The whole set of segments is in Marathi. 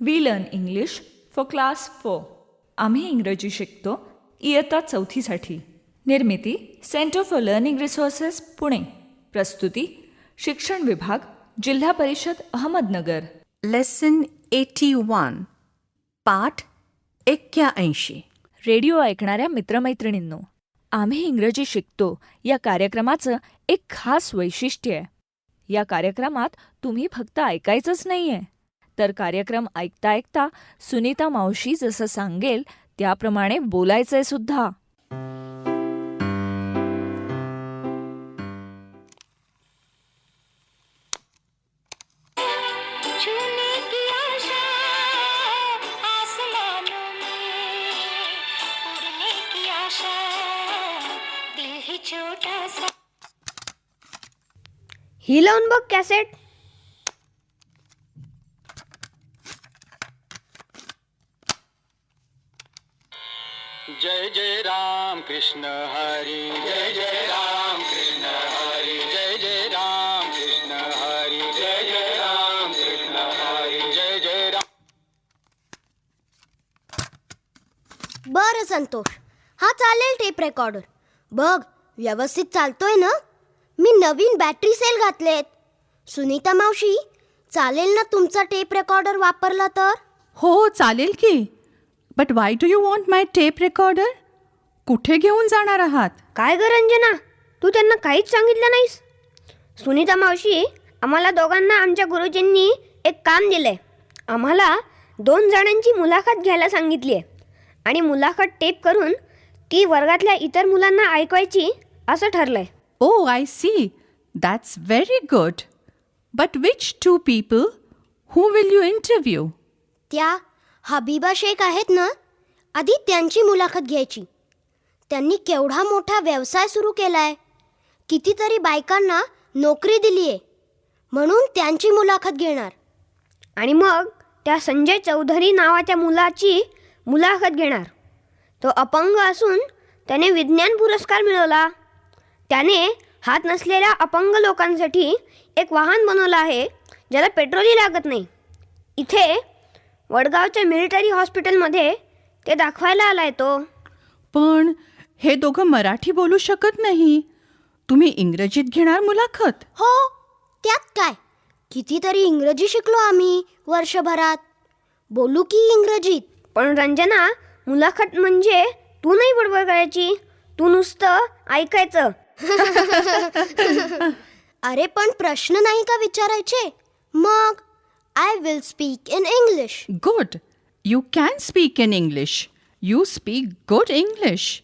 we learn English for class four आम्ही इंग्रजी शिकतो इयत्ता चौथीसाठी निर्मिती centre for learning resources Pune प्रस्तुती शिक्षण विभाग जिल्हा परिषद अहमदनगर. लेसन एटी वन पाठ एक्क्याऐंशी. रेडिओ ऐकणाऱ्या मित्रमैत्रिणींनो आम्ही इंग्रजी शिकतो. या कार्यक्रमाचं एक खास वैशिष्ट्य आहे. या कार्यक्रमात तुम्ही फक्त ऐकायचंच नाहीये. तर कार्यक्रम ऐकता ऐकता सुनीता मावशी जसं सांगेल त्याप्रमाणे बोलायचंय सुद्धा. ही लावून बघ कॅसेट जय जय राम कृष्ण हरी. जय जय राम कृष्ण हरी. जय जय राम कृष्ण हरी. जय जय राम कृष्ण हरी. जय जय राम. बरं संतोष हा चालेल टेप रेकॉर्डर बघ व्यवस्थित चालतोय ना? नवीन बॅटरी सेल घातलेत. सुनीता मावशी चालेल ना तुमचा टेप रेकॉर्डर वापरला तर? हो चालेल की. But why do you want my tape recorder कुठे घेऊन जाणार आहात? काय ग रंजना? तू त्यांना काहीच सांगितलं नाहीस. सुनीता मावशी आम्हाला दोघांना आमच्या गुरुजींनी एक काम दिलंय. आम्हाला दोन जणांची मुलाखत घ्यायला सांगितली आहे. आणि मुलाखत टेप करून ती वर्गातल्या इतर मुलांना ऐकवायची असं ठरलंय. ओ I see that's very good but which two people who will you interview त्या हबीबा शेख आहेत ना आधी त्यांची मुलाखत घ्यायची. त्यांनी केवढा मोठा व्यवसाय सुरू केलाय. कितीतरी बायकांना नोकरी दिली आहे म्हणून त्यांची मुलाखत घेणार. आणि मग त्या संजय चौधरी नावाच्या मुलाची मुलाखत घेणार. तो अपंग असून त्याने विज्ञान पुरस्कार मिळवला. त्याने हात नसलेल्या अपंग लोकांसाठी एक वाहन बनवलं आहे ज्याला पेट्रोलही लागत नाही. इथे वडगावच्या मिलिटरी हॉस्पिटलमध्ये ते दाखवायला आलाय तो. पण हे दोघं मराठी बोलू शकत नाही. तुम्ही इंग्रजीत घेणार मुलाखत? हो त्यात काय? कितीतरी इंग्रजी शिकलो आम्ही वर्षभरात. बोलू की इंग्रजीत? पण रंजना मुलाखत म्हणजे तू नाही बडबड करायची. तू नुसतं ऐकायचं. अरे पण प्रश्न नाही का विचारायचे? मग I will speak in English good you can speak in English you speak good English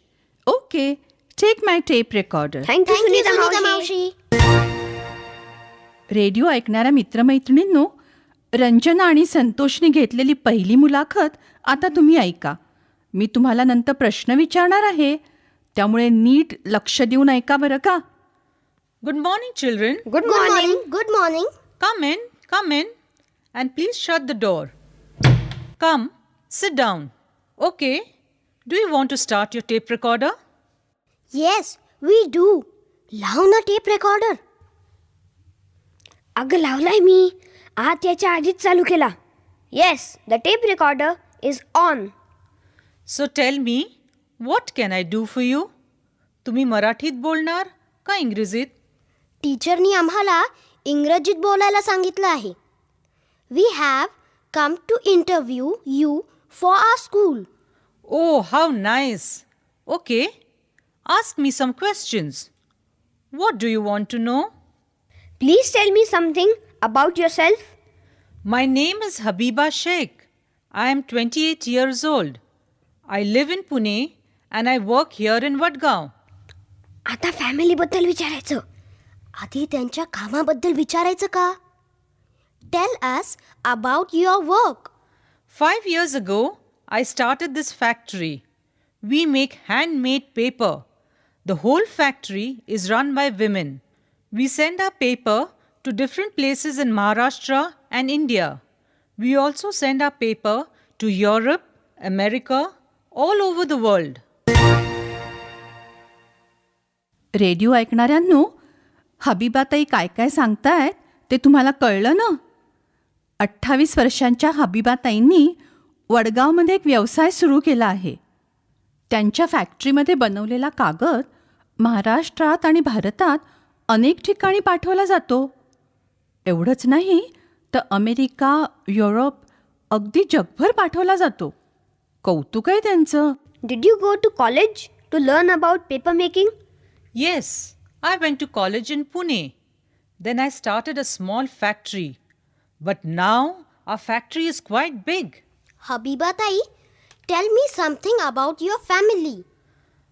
okay take my tape recorder thank you Sunita मावशी रेडिओ ऐकणाऱ्या मित्रमैत्रिणींनो रंजना आणि संतोषने घेतलेली पहिली मुलाखत आता तुम्ही ऐका. मी तुम्हाला नंतर प्रश्न विचारणार आहे. त्यामुळे नीट लक्ष देऊन ऐका बरं का Good morning, children. Good good morning morning good morning Come in, come in, and please shut the door. Come, sit down. Okay, do you want to start your tape recorder? Yes we do लाव ना टेप रेकॉर्डर अगं लावलाय मी आत याच्या आधीच चालू केला yes the tape recorder is on So tell me, what can I do for you? तुम्ही मराठीत बोलणार का इंग्रजीत टीचरनी आम्हाला इंग्रजीत बोलायला सांगितलं आहे we have come to interview you for our school Oh, how nice. Okay, ask me some questions. What do you want to know? Please tell me something about yourself My name is Habiba Sheikh. I am 28 years old. I live in Pune and I work here in Vadgaon. आता फॅमिलीबद्दल विचारायचं आधी त्यांच्या कामाबद्दल विचारायचं का tell us about your work Five years ago, I started this factory. We make handmade paper. The whole factory is run by women. We send our paper to different places in Maharashtra and India. We also send our paper to Europe, America, all over the world. Radio ऐकणाऱ्यांनो हबीबाताई काय काय सांगतायत ते तुम्हाला कळलं ना? अठ्ठावीस वर्षांच्या हबीबाताईंनी वडगावमध्ये एक व्यवसाय सुरू केला आहे. त्यांच्या फॅक्टरीमध्ये बनवलेला कागद महाराष्ट्रात आणि भारतात अनेक ठिकाणी पाठवला जातो. एवढंच नाही तर अमेरिका युरोप अगदी जगभर पाठवला जातो. कौतुक आहे त्यांचं. Did you go to college to learn about paper making Yes, I went to college in Pune. Then I started a small factory. But now our factory is quite big. Habibatai, tell me something about your family.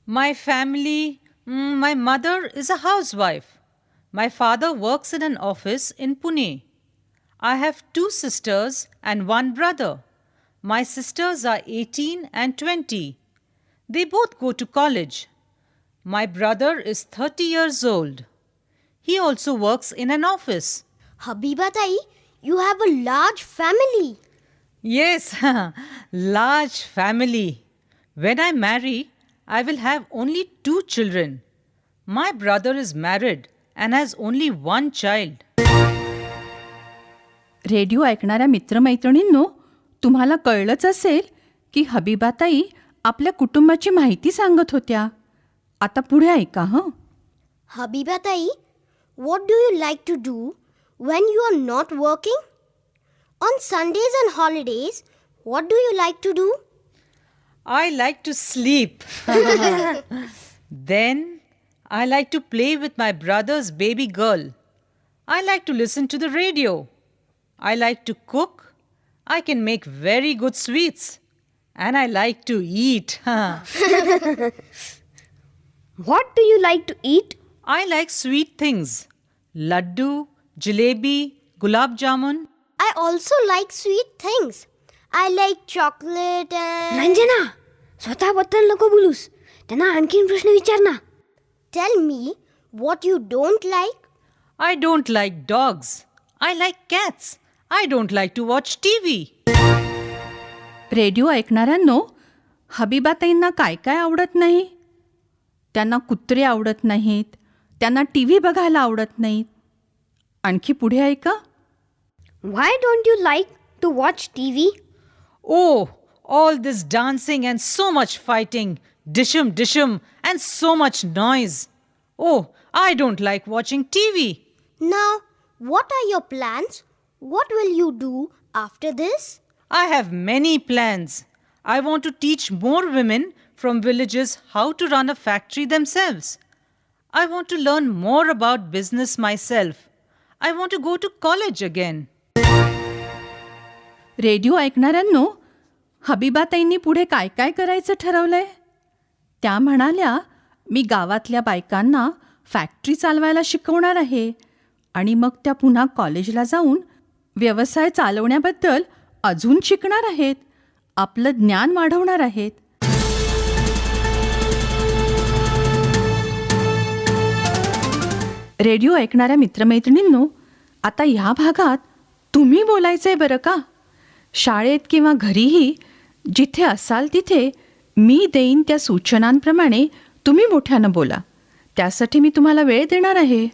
My family, mm, my mother is a housewife. My father works in an office in Pune. I have two sisters and one brother. My sisters are 18 and 20. They both go to college. My brother is 30 years old. He also works in an office. Habibatai, you have a large family. Yes, large family. When I marry, I will have only two children. My brother is married and has only one child. Radio ऐकणाऱ्या मित्रमैत्रिणींनो तुम्हाला कळलंच असेल की हबीबाताई आपल्या कुटुंबाची माहिती सांगत होत्या आता पुढे ऐका हं Habibatai, what do you like to do when you are not working? On Sundays and holidays, what do you like to do? I like to sleep. then I like to play with my brother's baby girl. I like to listen to the radio. I like to cook. I can make very good sweets. And I like to eat. What do you like to eat? I like sweet things. Laddu, jalebi, gulab jamun. I also like sweet things. I like chocolate and. Ranjana स्वतःबद्दल नको बोलूस त्यांना आणखीन प्रश्न विचार ना Tell me what you don't like. I don't like dogs. I like cats. I don't like to watch TV. Radio ऐकणाऱ्यांनो हबीबाताईंना काय काय आवडत नाही त्यांना कुत्रे आवडत नाहीत त्यांना टी व्ही बघायला आवडत नाहीत आणखी पुढे ऐका why don't you like to watch TV Oh, all this dancing and so much fighting, dishum dishum, and so much noise. Oh, I don't like watching TV. Now, what are your plans? What will you do after this? I have many plans. I want to teach more women from villages how to run a factory themselves. I want to learn more about business myself. I want to go to college again. Radio ऐकणाऱ्यांनो हबीबाताईंनी पुढे काय काय करायचं ठरवलंय त्या म्हणाल्या मी गावातल्या बायकांना फॅक्टरी चालवायला शिकवणार आहे आणि मग त्या पुन्हा कॉलेजला जाऊन व्यवसाय चालवण्याबद्दल अजून शिकणार आहेत आपलं ज्ञान वाढवणार आहेत रेडिओ ऐकणाऱ्या मित्रमैत्रिणींनो आता ह्या भागात तुम्ही बोलायचं आहे बरं का? शाळेत किंवा घरीही जिथे असाल तिथे मी देईन त्या सूचनांप्रमाणे तुम्ही मोठ्यानं बोला. त्यासाठी मी तुम्हाला वेळ देणार आहे.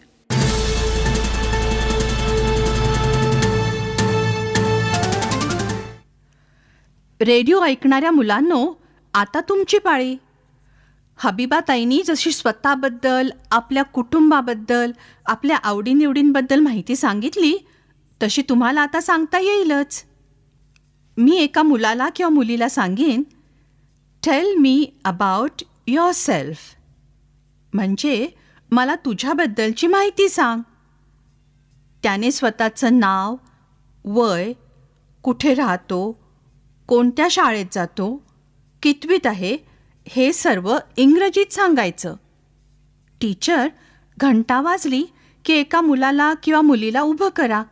रेडिओ ऐकणाऱ्या मुलांनो आता तुमची पाळी. हबीबाताईंनी जशी स्वतःबद्दल आपल्या कुटुंबाबद्दल आपल्या आवडीनिवडींबद्दल माहिती सांगितली तशी तुम्हाला आता सांगता येईलच. मी एका मुलाला किंवा मुलीला सांगेन tell me about yourself म्हणजे मला तुझ्याबद्दलची माहिती सांग. त्याने स्वतःचं नाव वय कुठे राहतो कोणत्या शाळेत जातो कितवीत आहे हे सर्व इंग्रजीत सांगायचं. टीचर घंटा वाजली की एका मुलाला किंवा मुलीला उभं करा.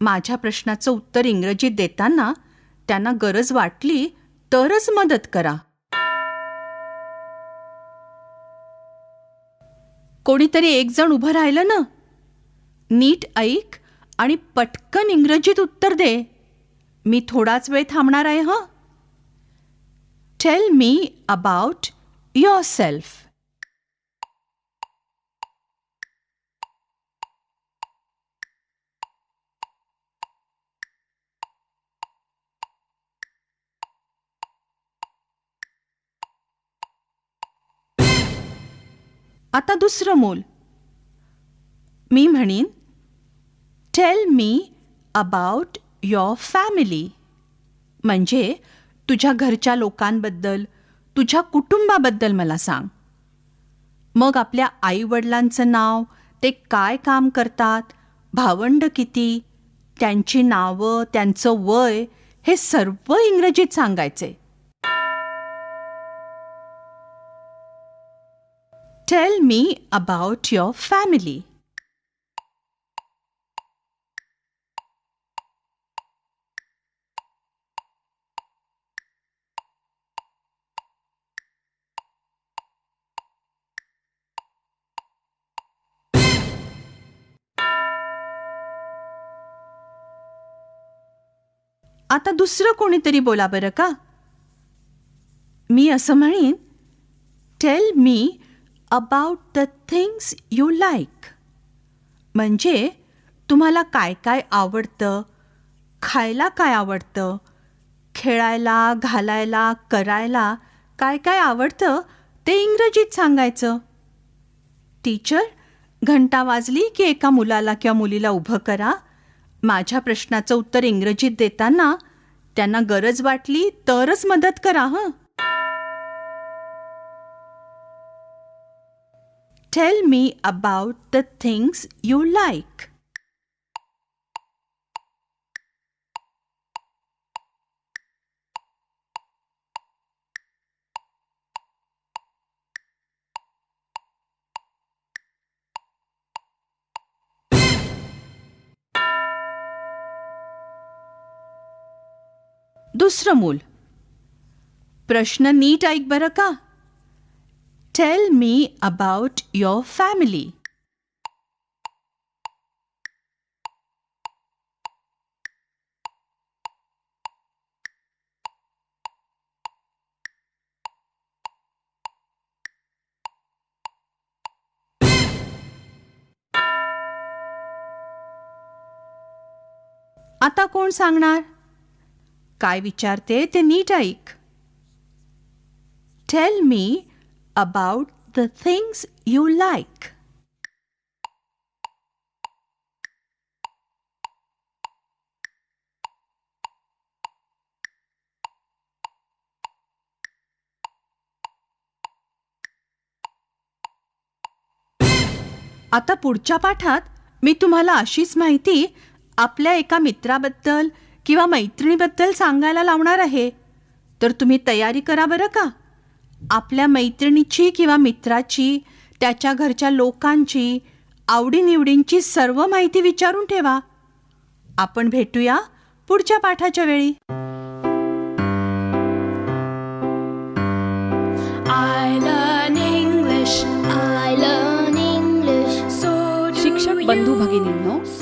माझ्या प्रश्नाचं उत्तर इंग्रजीत देताना त्यांना गरज वाटली तरच मदत करा. कोणीतरी एक जण उभं राहिलं ना? नीट ऐक आणि पटकन इंग्रजीत उत्तर दे. मी थोडाच वेळ थांबणार आहे हं? tell me about yourself आता दुसरं मूल मी म्हणीन tell me about your family म्हणजे तुझ्या घरच्या लोकांबद्दल तुझ्या कुटुंबाबद्दल मला सांग. मग आपल्या आईवडिलांचं नाव ते काय काम करतात भावंड किती त्यांची नावं त्यांचं वय हे सर्व इंग्रजीत सांगायचे. Tell me about your family आता दुसरं कोणीतरी बोला बरं का? मी असं म्हणेन tell me about the things you like म्हणजे तुम्हाला काय काय आवडतं खायला काय आवडतं खेळायला घालायला करायला काय काय आवडतं ते इंग्रजीत सांगायचं. टीचर घंटा वाजली की एका मुलाला किंवा मुलीला उभं करा. माझ्या प्रश्नाचं उत्तर इंग्रजीत देताना त्यांना गरज वाटली तरच मदत करा हं. Tell me about the things you like दुसरं मूल। प्रश्न नीट ऐक बरं का tell me about your family आता कोण सांगणार? काय विचारते ते नीट ऐक. Tell me about the things you like आता पुढच्या पाठात मी तुम्हाला अशीच माहिती आपल्या एका मित्राबद्दल किंवा मैत्रिणीबद्दल सांगायला लावणार आहे तर तुम्ही तयारी करा बरं का? आपल्या मैत्रिणीची किंवा मित्राची त्याच्या घरच्या लोकांची आवडीनिवडींची सर्व माहिती विचारून ठेवा. आपण भेटूया पुढच्या पाठाच्या वेळी. शिक्षक. बंधू भगिनींनो